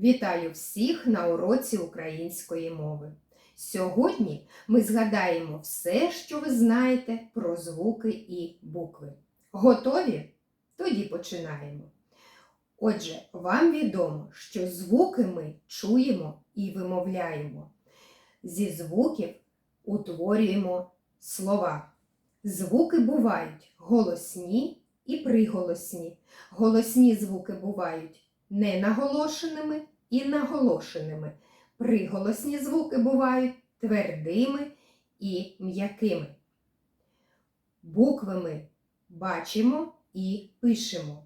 Вітаю всіх на уроці української мови. Сьогодні ми згадаємо все, що ви знаєте про звуки і букви. Готові? Тоді починаємо. Отже, вам відомо, що звуки ми чуємо і вимовляємо. Зі звуків утворюємо слова. Звуки бувають голосні і приголосні. Голосні звуки бувають ненаголошеними і наголошеними. Приголосні звуки бувають твердими і м'якими. Букви ми бачимо і пишемо.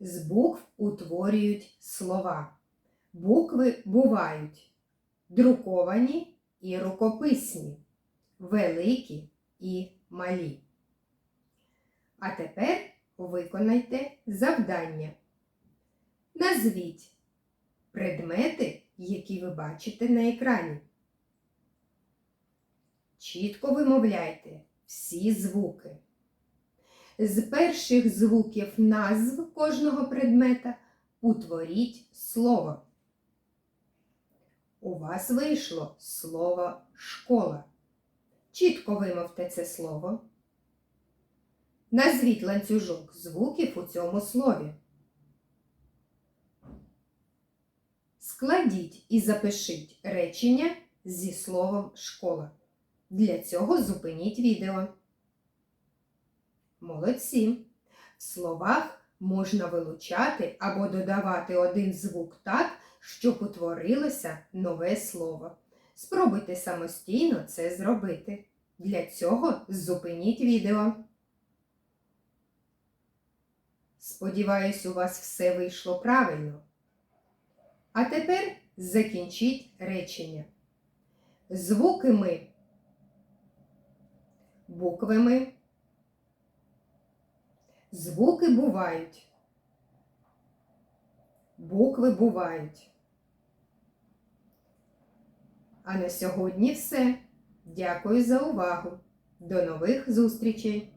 З букв утворюють слова. Букви бувають друковані і рукописні, великі і малі. А тепер виконайте завдання. Назвіть предмети, які ви бачите на екрані. Чітко вимовляйте всі звуки. З перших звуків назв кожного предмета утворіть слово. У вас вийшло слово школа. Чітко вимовте це слово. Назвіть ланцюжок звуків у цьому слові. Складіть і запишіть речення зі словом школа. Для цього зупиніть відео. Молодці! В словах можна вилучати або додавати один звук так, щоб утворилося нове слово. Спробуйте самостійно це зробити. Для цього зупиніть відео. Сподіваюсь, у вас все вийшло правильно. А тепер закінчіть речення. Звуки ми, букви. Звуки бувають. Букви бувають. А на сьогодні все. Дякую за увагу. До нових зустрічей!